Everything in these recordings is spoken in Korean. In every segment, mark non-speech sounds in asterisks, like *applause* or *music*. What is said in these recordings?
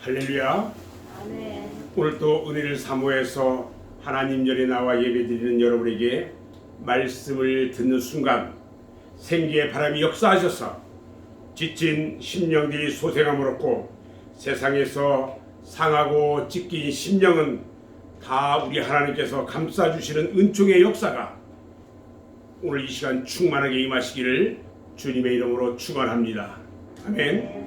할렐루야. 아멘. 오늘 또 은혜를 사모해서 하나님 전에 나와 예배드리는 여러분에게 말씀을 듣는 순간 생기의 바람이 역사하셔서 지친 심령들이 소생함으로고 세상에서 상하고 찢긴 심령은 다 우리 하나님께서 감싸주시는 은총의 역사가 오늘 이 시간 충만하게 임하시기를 주님의 이름으로 축원합니다. 아멘.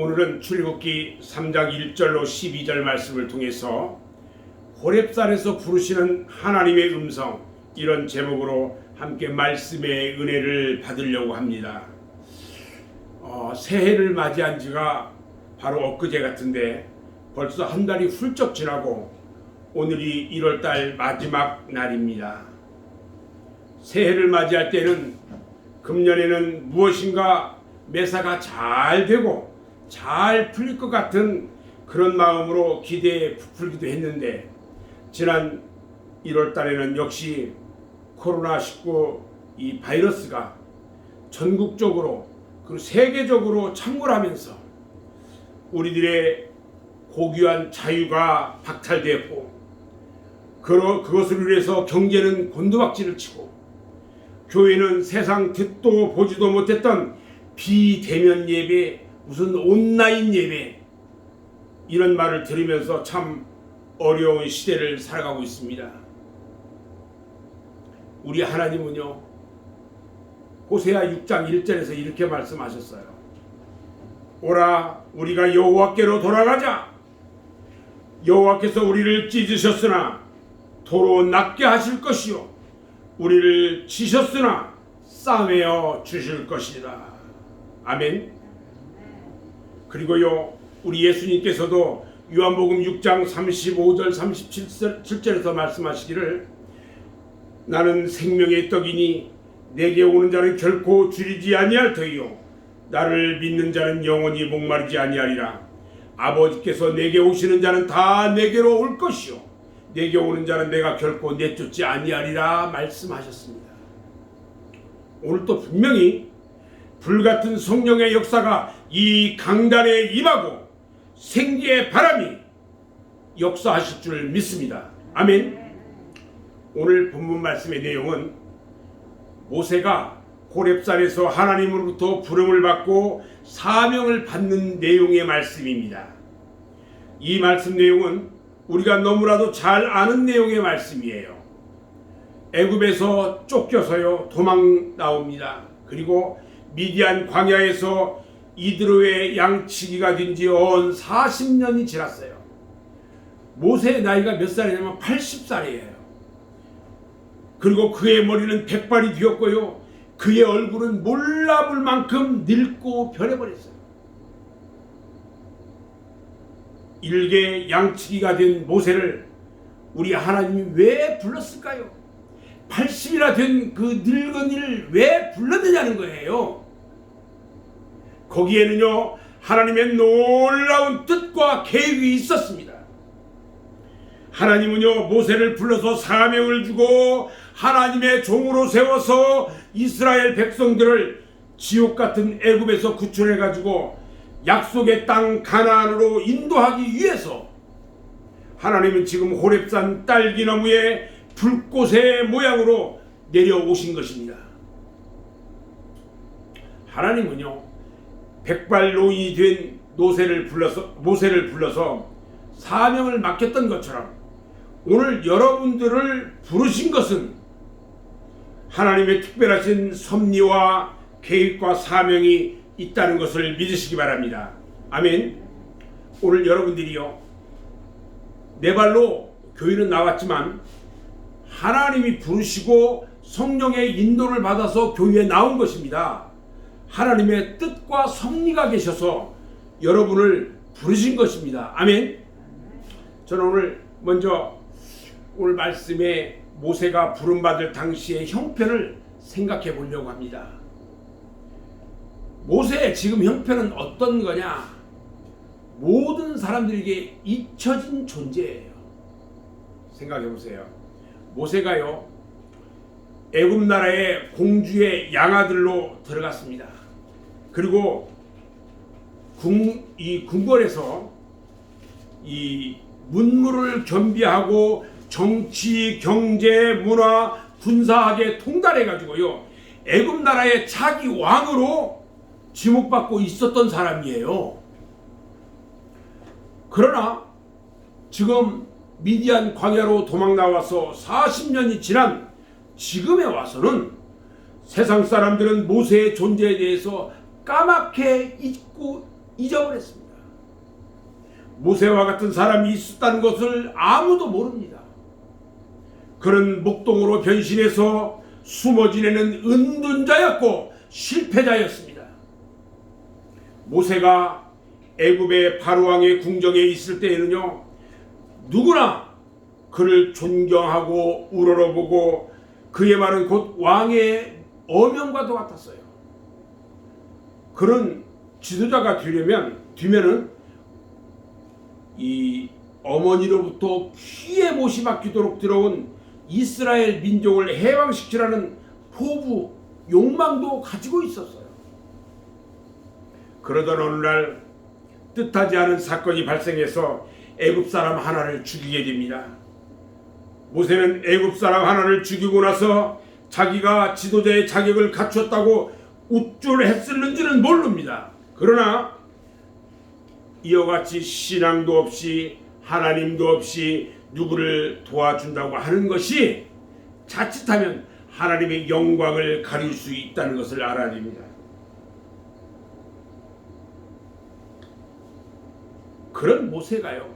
오늘은 출애굽기 3장 1절로 12절 말씀을 통해서 호렙산에서 부르시는 하나님의 음성 이런 제목으로 함께 말씀의 은혜를 받으려고 합니다. 어, 새해를 맞이한 지가 바로 엊그제 같은데 벌써 한 달이 훌쩍 지나고 오늘이 1월달 마지막 날입니다. 새해를 맞이할 때는 금년에는 무엇인가 매사가 잘 되고 잘 풀릴 것 같은 그런 마음으로 기대에 부풀기도 했는데 지난 1월 달에는 역시 코로나19 이 바이러스가 전국적으로 그리고 세계적으로 창궐하면서 우리들의 고귀한 자유가 박탈되었고 그것을 위해서 경제는 곤두박질을 치고 교회는 세상 듣도 보지도 못했던 비대면 예배 무슨 온라인 예배 이런 말을 들으면서 참 어려운 시대를 살아가고 있습니다. 우리 하나님은요 호세아 6장 1절에서 이렇게 말씀하셨어요. 오라 우리가 여호와께로 돌아가자. 여호와께서 우리를 찢으셨으나 도로 낫게 하실 것이요 우리를 치셨으나 싸매어 주실 것이다. 아멘. 그리고요 우리 예수님께서도 요한복음 6장 35절 37절에서 말씀하시기를 나는 생명의 떡이니 내게 오는 자는 결코 줄이지 아니할 터이요 나를 믿는 자는 영원히 목마르지 아니하리라 아버지께서 내게 오시는 자는 다 내게로 올 것이요 내게 오는 자는 내가 결코 내쫓지 아니하리라 말씀하셨습니다. 오늘 또 분명히 불같은 성령의 역사가 이 강단에 임하고 생기의 바람이 역사하실 줄 믿습니다. 아멘. 오늘 본문 말씀의 내용은 모세가 호렙산에서 하나님으로부터 부름을 받고 사명을 받는 내용의 말씀입니다. 이 말씀 내용은 우리가 너무나도 잘 아는 내용의 말씀이에요. 애굽에서 쫓겨서요 도망 나옵니다. 그리고 미디안 광야에서 이드로의 양치기가 된 지 온 40년이 지났어요. 모세의 나이가 몇 살이냐면 80살이에요. 그리고 그의 머리는 백발이 되었고요. 그의 얼굴은 몰라볼 만큼 늙고 변해버렸어요. 일개 양치기가 된 모세를 우리 하나님이 왜 불렀을까요? 80이나 된 그 늙은이를 왜 불렀느냐는 거예요. 거기에는요, 하나님의 놀라운 뜻과 계획이 있었습니다. 하나님은요, 모세를 불러서 사명을 주고 하나님의 종으로 세워서 이스라엘 백성들을 지옥 같은 애굽에서 구출해 가지고 약속의 땅 가나안으로 인도하기 위해서 하나님은 지금 호렙산 딸기나무에 불꽃의 모양으로 내려오신 것입니다. 하나님은요 백발 노인이 된 노세를 불러서 모세를 불러서 사명을 맡겼던 것처럼 오늘 여러분들을 부르신 것은 하나님의 특별하신 섭리와 계획과 사명이 있다는 것을 믿으시기 바랍니다. 아멘. 오늘 여러분들이요 내 발로 교회는 나왔지만 하나님이 부르시고 성령의 인도를 받아서 교회에 나온 것입니다. 하나님의 뜻과 섭리가 계셔서 여러분을 부르신 것입니다. 아멘. 저는 오늘 먼저 오늘 말씀에 모세가 부름받을 당시의 형편을 생각해 보려고 합니다. 모세의 지금 형편은 어떤 거냐? 모든 사람들에게 잊혀진 존재예요. 생각해 보세요. 모세가요 애굽 나라의 공주의 양아들로 들어갔습니다. 그리고 궁, 이 궁궐에서 이 문물을 겸비하고 정치, 경제, 문화, 군사하게 통달해 가지고요. 애굽 나라의 차기 왕으로 지목받고 있었던 사람이에요. 그러나 지금 미디안 광야로 도망 나와서 40년이 지난 지금에 와서는 세상 사람들은 모세의 존재에 대해서 까맣게 잊고 잊어버렸습니다. 모세와 같은 사람이 있었다는 것을 아무도 모릅니다. 그는 목동으로 변신해서 숨어 지내는 은둔자였고 실패자였습니다. 모세가 애굽의 바로왕의 궁정에 있을 때에는요 누구나 그를 존경하고 우러러보고 그의 말은 곧 왕의 어명과도 같았어요. 그런 지도자가 되려면 되면은 이 어머니로부터 귀에 못이 박히도록 들어온 이스라엘 민족을 해방시키라는 포부 욕망도 가지고 있었어요. 그러던 어느 날 뜻하지 않은 사건이 발생해서 애굽 사람 하나를 죽이게 됩니다. 모세는 애굽 사람 하나를 죽이고 나서 자기가 지도자의 자격을 갖췄다고 우쭐했을는지는 모릅니다. 그러나 이와 같이 신앙도 없이 하나님도 없이 누구를 도와준다고 하는 것이 자칫하면 하나님의 영광을 가릴 수 있다는 것을 알아야 됩니다. 그런 모세가요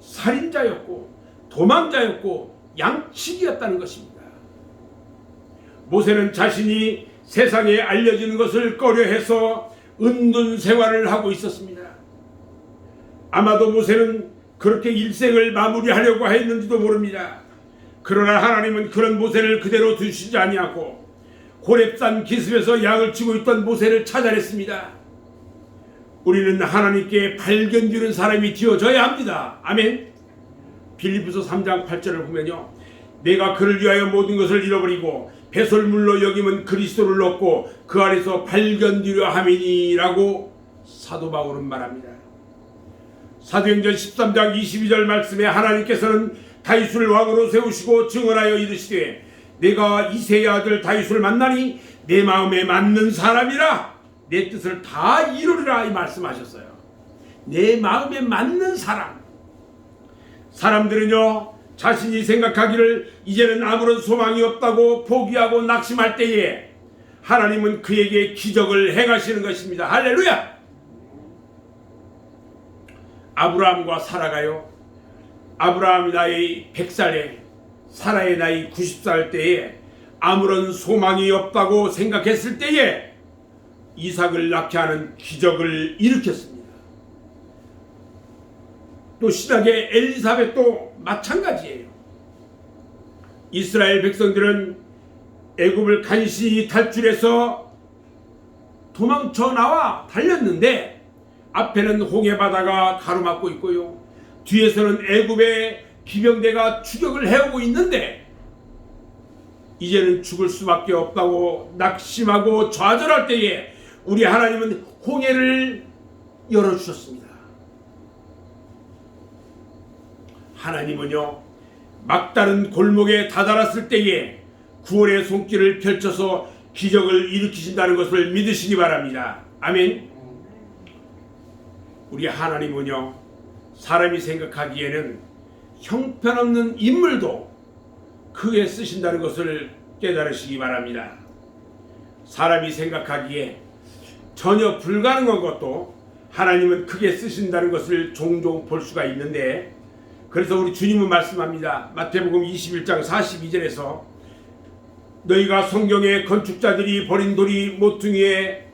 살인자였고 도망자였고 양치기였다는 것입니다. 모세는 자신이 세상에 알려지는 것을 꺼려해서 은둔 생활을 하고 있었습니다. 아마도 모세는 그렇게 일생을 마무리하려고 했는지도 모릅니다. 그러나 하나님은 그런 모세를 그대로 두시지 아니하고 고렙산 기습에서 양을 치고 있던 모세를 찾아냈습니다. 우리는 하나님께 발견 주는 사람이 되어져야 합니다. 아멘. 빌리프서 3장 8절을 보면요. 내가 그를 위하여 모든 것을 잃어버리고 배설물로 여기면 그리스도를 얻고 그 안에서 발견되려 함이니라고 사도 바울은 말합니다. 사도행전 13장 22절 말씀에 하나님께서는 다윗을 왕으로 세우시고 증언하여 이르시되 내가 이세의 아들 다윗을 만나니 내 마음에 맞는 사람이라 내 뜻을 다 이루리라 이 말씀하셨어요. 내 마음에 맞는 사람. 사람들은요 자신이 생각하기를 이제는 아무런 소망이 없다고 포기하고 낙심할 때에 하나님은 그에게 기적을 행하시는 것입니다. 할렐루야! 아브라함과 사라가요. 아브라함이 나이 100살에 사라의 나이 90살 때에 아무런 소망이 없다고 생각했을 때에 이삭을 낳게 하는 기적을 일으켰습니다. 또 신학의 엘리사벳도 마찬가지예요. 이스라엘 백성들은 애굽을 간신히 탈출해서 도망쳐 나와 달렸는데 앞에는 홍해 바다가 가로막고 있고요. 뒤에서는 애굽의 기병대가 추격을 해오고 있는데 이제는 죽을 수밖에 없다고 낙심하고 좌절할 때에 우리 하나님은 홍해를 열어주셨습니다. 하나님은요, 막다른 골목에 다다랐을 때에 구원의 손길을 펼쳐서 기적을 일으키신다는 것을 믿으시기 바랍니다. 아멘. 우리 하나님은요, 사람이 생각하기에는 형편없는 인물도 크게 쓰신다는 것을 깨달으시기 바랍니다. 사람이 생각하기에 전혀 불가능한 것도 하나님은 크게 쓰신다는 것을 종종 볼 수가 있는데 그래서 우리 주님은 말씀합니다. 마태복음 21장 42절에서 너희가 성경의 건축자들이 버린 돌이 모퉁이의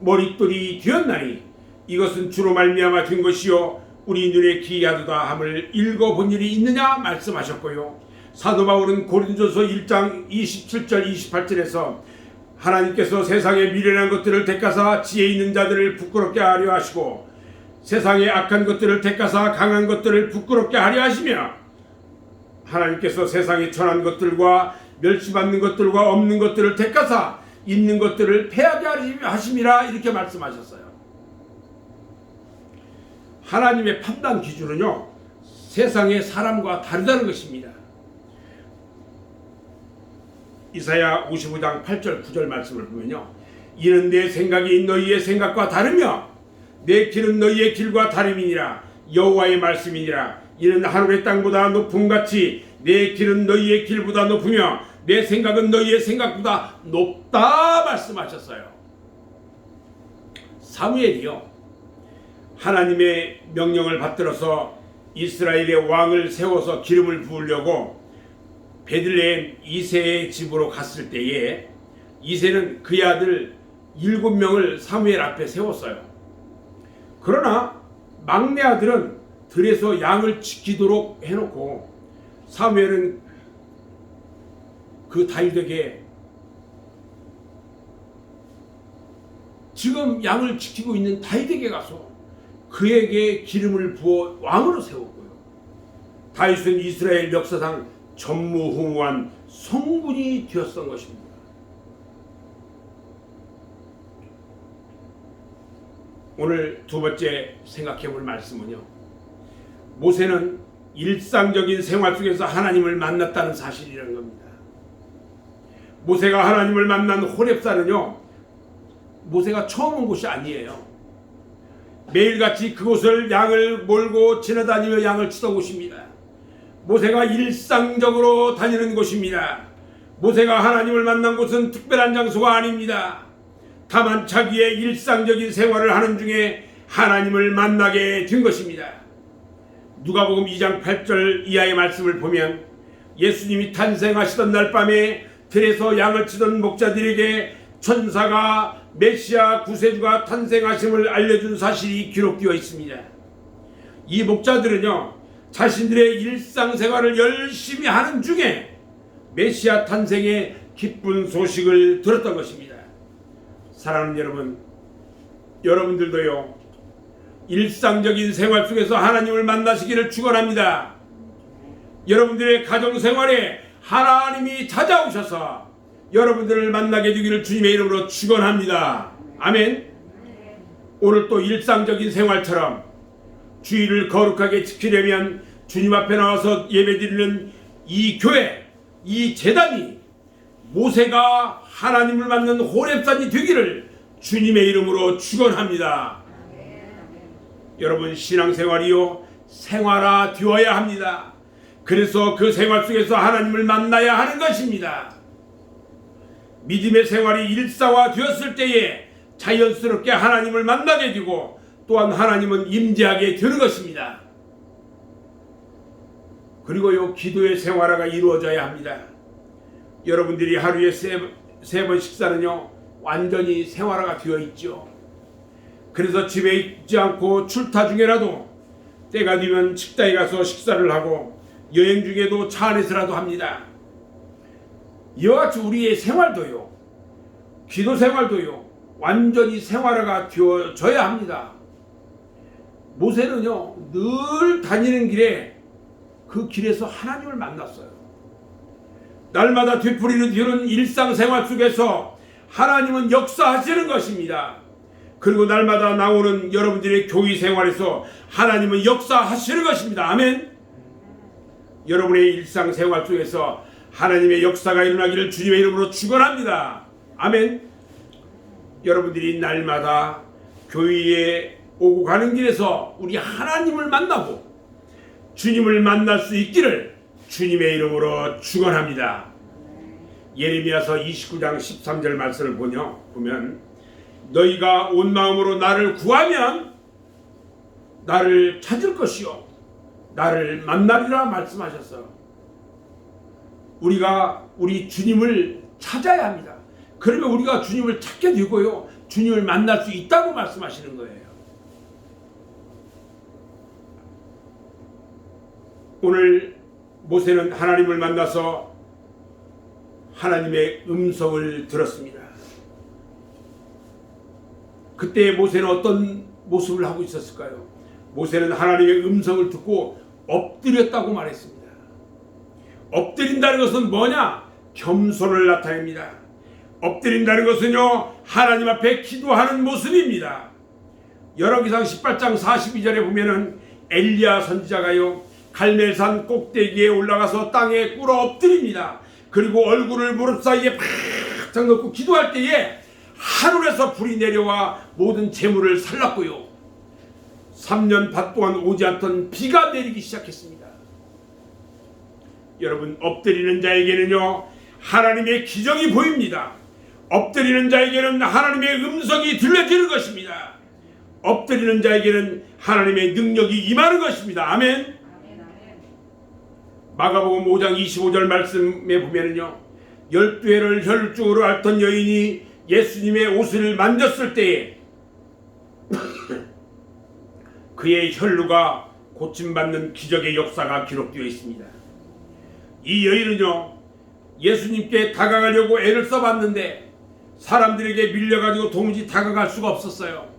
머릿돌이 되었나니 이것은 주로 말미암아 된 것이요 우리 눈에 기이하도다 함을 읽어본 일이 있느냐 말씀하셨고요. 사도 바울은 고린도서 1장 27절 28절에서 하나님께서 세상의 미련한 것들을 택하사 지혜 있는 자들을 부끄럽게 하려 하시고 세상의 악한 것들을 택하사 강한 것들을 부끄럽게 하려 하시며 하나님께서 세상의 천한 것들과 멸시받는 것들과 없는 것들을 택하사 있는 것들을 패하게 하심이라 이렇게 말씀하셨어요. 하나님의 판단 기준은요 세상의 사람과 다르다는 것입니다. 이사야 55장 8절 9절 말씀을 보면요. 이는 내 생각이 너희의 생각과 다르며 내 길은 너희의 길과 다름이니라 여호와의 말씀이니라 이는 하늘의 땅보다 높음 같이 내 길은 너희의 길보다 높으며 내 생각은 너희의 생각보다 높다 말씀하셨어요. 사무엘이요. 하나님의 명령을 받들어서 이스라엘의 왕을 세워서 기름을 부으려고 베들레헴 이세의 집으로 갔을 때에 이세는 그의 아들 일곱 명을 사무엘 앞에 세웠어요. 그러나 막내 아들은 들에서 양을 지키도록 해놓고 사무엘은 그 다윗에게 지금 양을 지키고 있는 다윗에게 가서 그에게 기름을 부어 왕으로 세웠고요. 다윗은 이스라엘 역사상 전무후무한 성군이 되었던 것입니다. 오늘 두 번째 생각해 볼 말씀은요. 모세는 일상적인 생활 속에서 하나님을 만났다는 사실이라는 겁니다. 모세가 하나님을 만난 호렙산은요. 모세가 처음 온 곳이 아니에요. 매일같이 그곳을 양을 몰고 지나다니며 양을 치던 곳입니다. 모세가 일상적으로 다니는 곳입니다. 모세가 하나님을 만난 곳은 특별한 장소가 아닙니다. 다만 자기의 일상적인 생활을 하는 중에 하나님을 만나게 된 것입니다. 누가복음 2장 8절 이하의 말씀을 보면 예수님이 탄생하시던 날 밤에 들에서 양을 치던 목자들에게 천사가 메시아 구세주가 탄생하심을 알려준 사실이 기록되어 있습니다. 이 목자들은요, 자신들의 일상생활을 열심히 하는 중에 메시아 탄생의 기쁜 소식을 들었던 것입니다. 사랑하는 여러분, 여러분들도요, 일상적인 생활 속에서 하나님을 만나시기를 축원합니다. 여러분들의 가정 생활에 하나님이 찾아오셔서 여러분들을 만나게 되기를 주님의 이름으로 축원합니다. 아멘. 오늘 또 일상적인 생활처럼 주의를 거룩하게 지키려면 주님 앞에 나와서 예배드리는 이 교회, 이 재단이 모세가 하나님을 만난 호렙산이 되기를 주님의 이름으로 축원합니다. 여러분 신앙생활이요 생활화 되어야 합니다. 그래서 그 생활 속에서 하나님을 만나야 하는 것입니다. 믿음의 생활이 일상화 되었을 때에 자연스럽게 하나님을 만나게 되고 또한 하나님은 임재하게 되는 것입니다. 그리고요 기도의 생활화가 이루어져야 합니다. 여러분들이 하루에 세 번 식사는요 완전히 생활화가 되어 있죠. 그래서 집에 있지 않고 출타 중에라도 때가 되면 식당에 가서 식사를 하고 여행 중에도 차 안에서라도 합니다. 같이 우리의 생활도요, 기도 생활도요, 완전히 생활화가 되어져야 합니다. 모세는요, 늘 다니는 길에 그 길에서 하나님을 만났어요. 날마다 되풀이는 이런 일상생활 속에서 하나님은 역사하시는 것입니다. 그리고 날마다 나오는 여러분들의 교회 생활에서 하나님은 역사하시는 것입니다. 아멘. 여러분의 일상생활 속에서 하나님의 역사가 일어나기를 주님의 이름으로 축원합니다. 아멘. 여러분들이 날마다 교회에 오고 가는 길에서 우리 하나님을 만나고 주님을 만날 수 있기를 주님의 이름으로 축원합니다. 예레미야서 29장 13절 말씀을 보며 보면 너희가 온 마음으로 나를 구하면 나를 찾을 것이요 나를 만나리라 말씀하셨어요. 우리가 우리 주님을 찾아야 합니다. 그러면 우리가 주님을 찾게 되고요. 주님을 만날 수 있다고 말씀하시는 거예요. 오늘 모세는 하나님을 만나서 하나님의 음성을 들었습니다. 그때 모세는 어떤 모습을 하고 있었을까요? 모세는 하나님의 음성을 듣고 엎드렸다고 말했습니다. 엎드린다는 것은 뭐냐? 겸손을 나타냅니다. 엎드린다는 것은요, 하나님 앞에 기도하는 모습입니다. 열왕기상 18장 42절에 보면은 엘리야 선지자가요 갈멜산 꼭대기에 올라가서 땅에 꿇어 엎드립니다. 그리고 얼굴을 무릎 사이에 팍 넣고 기도할 때에 하늘에서 불이 내려와 모든 재물을 살랐고요. 3년 반 동안 오지 않던 비가 내리기 시작했습니다. 여러분 엎드리는 자에게는요 하나님의 기적이 보입니다. 엎드리는 자에게는 하나님의 음성이 들려지는 것입니다. 엎드리는 자에게는 하나님의 능력이 임하는 것입니다. 아멘. 마가복음 5장 25절 말씀에 보면은요. 열두 해를 혈중으로 앓던 여인이 예수님의 옷을 만졌을 때에 *coughs* 그의 혈루가 고침받는 기적의 역사가 기록되어 있습니다. 이 여인은요. 예수님께 다가가려고 애를 써봤는데 사람들에게 밀려가지고 도무지 다가갈 수가 없었어요.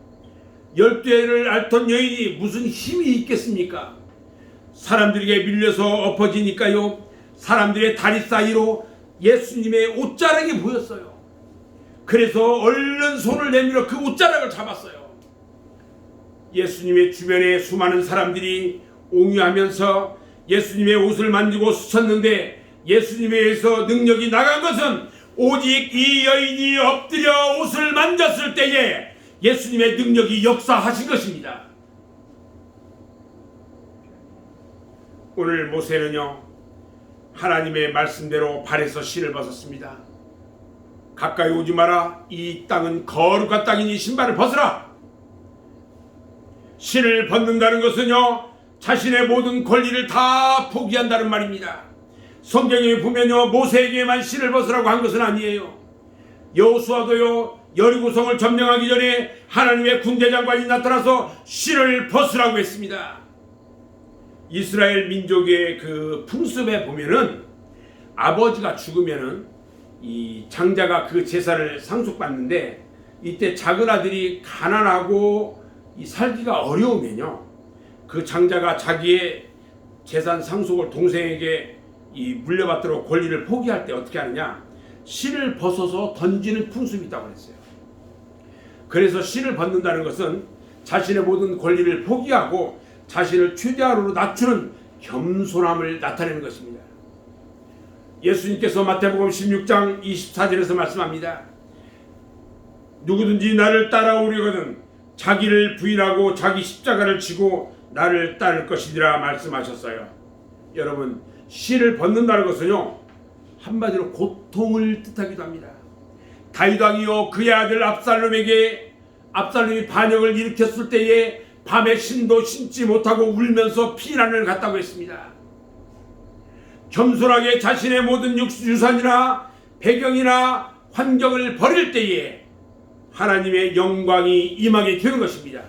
열두 해를 앓던 여인이 무슨 힘이 있겠습니까? 사람들에게 밀려서 엎어지니까요. 사람들의 다리 사이로 예수님의 옷자락이 보였어요. 그래서 얼른 손을 내밀어 그 옷자락을 잡았어요. 예수님의 주변에 수많은 사람들이 옹유하면서 예수님의 옷을 만지고 스쳤는데 예수님에 의해서 능력이 나간 것은 오직 이 여인이 엎드려 옷을 만졌을 때에 예수님의 능력이 역사하신 것입니다. 오늘 모세는요 하나님의 말씀대로 발에서 실을 벗었습니다. 가까이 오지 마라. 이 땅은 거룩한 땅이니 신발을 벗으라. 실을 벗는다는 것은요 자신의 모든 권리를 다 포기한다는 말입니다. 성경에 보면요 모세에게만 실을 벗으라고 한 것은 아니에요. 여호수아도요 여리고성을 점령하기 전에 하나님의 군대 장관이 나타나서 실을 벗으라고 했습니다. 이스라엘 민족의 그 풍습에 보면은 아버지가 죽으면은 이 장자가 그 제사를 상속받는데 이때 작은 아들이 가난하고 이 살기가 어려우면요 그 장자가 자기의 재산 상속을 동생에게 이 물려받도록 권리를 포기할 때 어떻게 하느냐 실을 벗어서 던지는 풍습이 있다고 그랬어요. 그래서 실을 벗는다는 것은 자신의 모든 권리를 포기하고 자신을 최대한으로 낮추는 겸손함을 나타내는 것입니다. 예수님께서 마태복음 16장 24절에서 말씀합니다. 누구든지 나를 따라오려거든 자기를 부인하고 자기 십자가를 지고 나를 따를 것이니라 말씀하셨어요. 여러분 실을 벗는다는 것은요 한마디로 고통을 뜻하기도 합니다. 다윗 왕이요 그의 아들 압살롬에게 압살롬이 반역을 일으켰을 때에 밤에 신도 신지 못하고 울면서 피난을 갔다고 했습니다. 겸손하게 자신의 모든 유산이나 배경이나 환경을 버릴 때에 하나님의 영광이 임하게 되는 것입니다.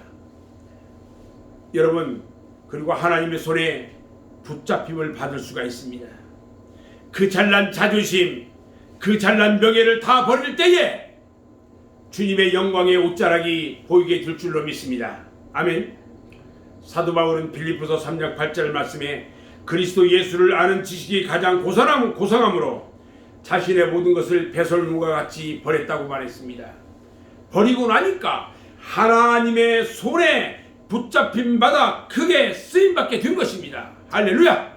여러분, 그리고 하나님의 손에 붙잡힘을 받을 수가 있습니다. 그 잘난 자존심, 그 잘난 명예를 다 버릴 때에 주님의 영광의 옷자락이 보이게 될 줄로 믿습니다. 아멘. 사도 바울은 빌립보서 3장 8절 말씀에 그리스도 예수를 아는 지식이 가장 고상함, 고상함으로 자신의 모든 것을 배설물과 같이 버렸다고 말했습니다. 버리고 나니까 하나님의 손에 붙잡힌 바다 크게 쓰임 받게 된 것입니다. 할렐루야!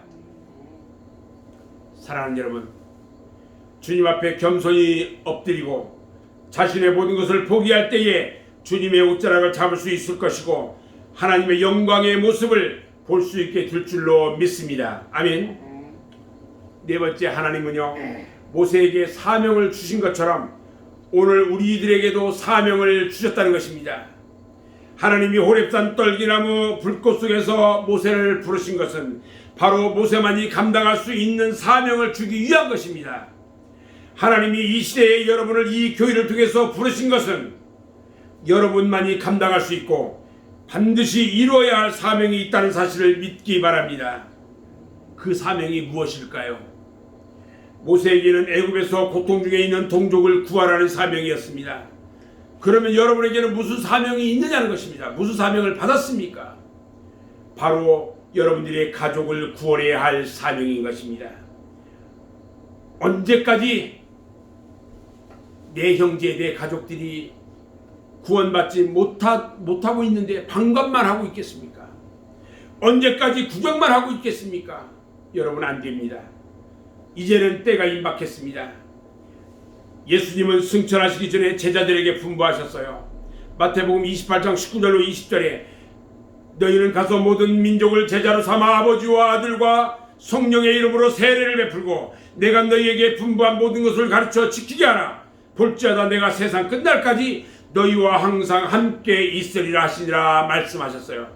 사랑하는 여러분, 주님 앞에 겸손히 엎드리고 자신의 모든 것을 포기할 때에 주님의 옷자락을 잡을 수 있을 것이고 하나님의 영광의 모습을 볼 수 있게 될 줄로 믿습니다. 아멘. 네 번째 하나님은요 모세에게 사명을 주신 것처럼 오늘 우리들에게도 사명을 주셨다는 것입니다. 하나님이 호렙산 떨기나무 불꽃 속에서 모세를 부르신 것은 바로 모세만이 감당할 수 있는 사명을 주기 위한 것입니다. 하나님이 이 시대에 여러분을 이 교회를 통해서 부르신 것은 여러분만이 감당할 수 있고 반드시 이루어야 할 사명이 있다는 사실을 믿기 바랍니다. 그 사명이 무엇일까요? 모세에게는 애굽에서 고통 중에 있는 동족을 구하라는 사명이었습니다. 그러면 여러분에게는 무슨 사명이 있느냐는 것입니다. 무슨 사명을 받았습니까? 바로 여러분들의 가족을 구원해야 할 사명인 것입니다. 언제까지 내 형제, 내 가족들이 구원받지 못하, 못하고 있는데 방관만 하고 있겠습니까? 언제까지 구경만 하고 있겠습니까? 여러분 안 됩니다. 이제는 때가 임박했습니다. 예수님은 승천하시기 전에 제자들에게 분부하셨어요. 마태복음 28장 19절로 20절에 너희는 가서 모든 민족을 제자로 삼아 아버지와 아들과 성령의 이름으로 세례를 베풀고 내가 너희에게 분부한 모든 것을 가르쳐 지키게 하라. 볼지어다 내가 세상 끝날까지 너희와 항상 함께 있으리라 하시니라 말씀하셨어요.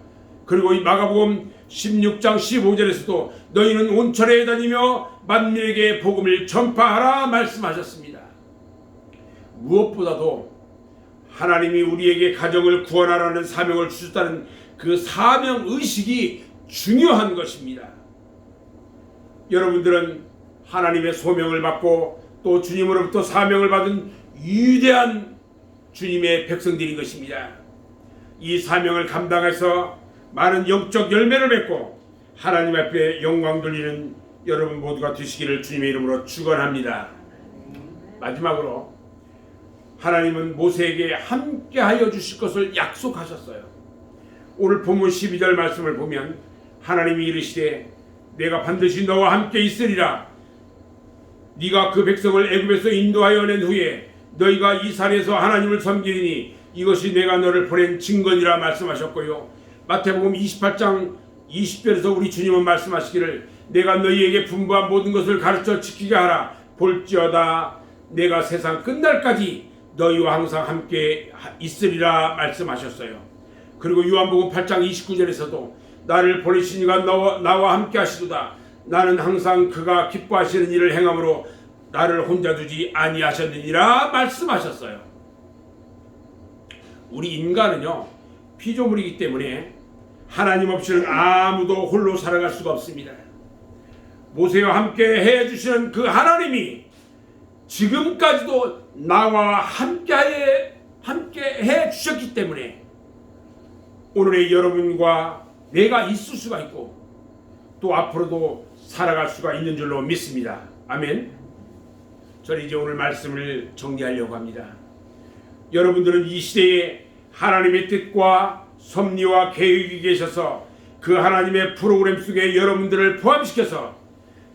그리고 이 마가복음 16장 15절에서도 너희는 온천에 다니며 만민에게 복음을 전파하라 말씀하셨습니다. 무엇보다도 하나님이 우리에게 가정을 구원하라는 사명을 주셨다는 그 사명 의식이 중요한 것입니다. 여러분들은 하나님의 소명을 받고 또 주님으로부터 사명을 받은 위대한 주님의 백성들인 것입니다. 이 사명을 감당해서 많은 영적 열매를 맺고 하나님 앞에 영광 돌리는 여러분 모두가 되시기를 주님의 이름으로 축원합니다. 마지막으로 하나님은 모세에게 함께하여 주실 것을 약속하셨어요. 오늘 본문 12절 말씀을 보면 하나님이 이르시되 내가 반드시 너와 함께 있으리라. 네가 그 백성을 애굽에서 인도하여 낸 후에 너희가 이 산에서 하나님을 섬기리니 이것이 내가 너를 보낸 증거니라 말씀하셨고요. 마태복음 28장 20절에서 우리 주님은 말씀하시기를 내가 너희에게 분부한 모든 것을 가르쳐 지키게 하라. 볼지어다 내가 세상 끝날까지 너희와 항상 함께 있으리라 말씀하셨어요. 그리고 요한복음 8장 29절에서도 나를 보내신 이가 나와, 나와 함께 하시도다. 나는 항상 그가 기뻐하시는 일을 행함으로 나를 혼자 두지 아니하셨느니라 말씀하셨어요. 우리 인간은요 피조물이기 때문에 하나님 없이는 아무도 홀로 살아갈 수가 없습니다. 모세와 함께 해 주시는 그 하나님이 지금까지도 나와 함께 함께 해 주셨기 때문에 오늘의 여러분과 내가 있을 수가 있고 또 앞으로도 살아갈 수가 있는 줄로 믿습니다. 아멘. 저는 이제 오늘 말씀을 정리하려고 합니다. 여러분들은 이 시대에 하나님의 뜻과 섭리와 계획이 계셔서 그 하나님의 프로그램 속에 여러분들을 포함시켜서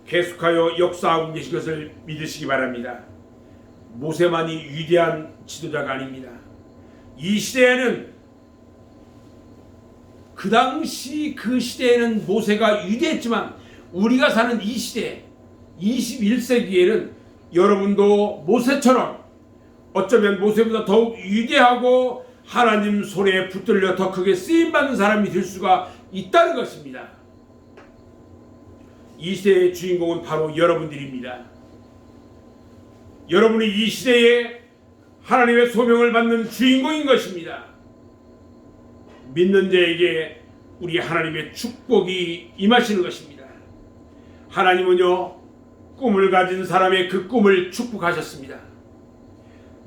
계속하여 역사하고 계신 것을 믿으시기 바랍니다. 모세만이 위대한 지도자가 아닙니다. 이 시대에는 그 당시 그 시대에는 모세가 위대했지만 우리가 사는 이 시대 21세기에는 여러분도 모세처럼 어쩌면 모세보다 더욱 위대하고 하나님 손에 붙들려 더 크게 쓰임 받는 사람이 될 수가 있다는 것입니다. 이 시대의 주인공은 바로 여러분들입니다. 여러분이 이 시대에 하나님의 소명을 받는 주인공인 것입니다. 믿는 자에게 우리 하나님의 축복이 임하시는 것입니다. 하나님은요, 꿈을 가진 사람의 그 꿈을 축복하셨습니다.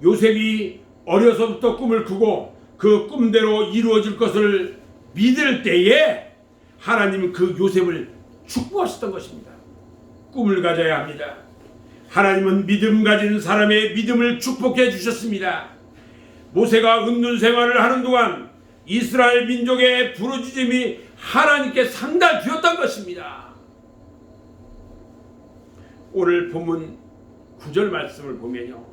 요셉이 어려서부터 꿈을 꾸고 그 꿈대로 이루어질 것을 믿을 때에 하나님은 그 요셉을 축복하셨던 것입니다. 꿈을 가져야 합니다. 하나님은 믿음 가진 사람의 믿음을 축복해 주셨습니다. 모세가 은둔 생활을 하는 동안 이스라엘 민족의 부르짖음이 하나님께 상달되었던 것입니다. 오늘 본문 9절 말씀을 보면요.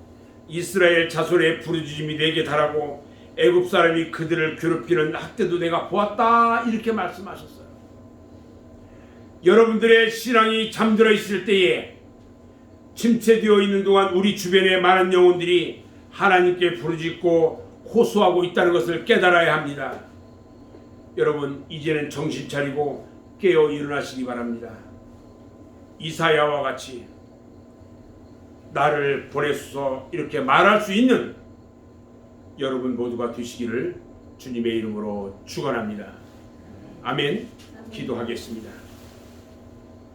이스라엘 자손의 부르짖음이 내게 달하고 애굽 사람이 그들을 괴롭히는 학대도 내가 보았다 이렇게 말씀하셨어요. 여러분들의 신앙이 잠들어 있을 때에 침체되어 있는 동안 우리 주변에 많은 영혼들이 하나님께 부르짖고 호소하고 있다는 것을 깨달아야 합니다. 여러분 이제는 정신 차리고 깨어 일어나시기 바랍니다. 이사야와 같이 나를 보내소서 이렇게 말할 수 있는 여러분 모두가 되시기를 주님의 이름으로 축원합니다. 아멘. 기도하겠습니다.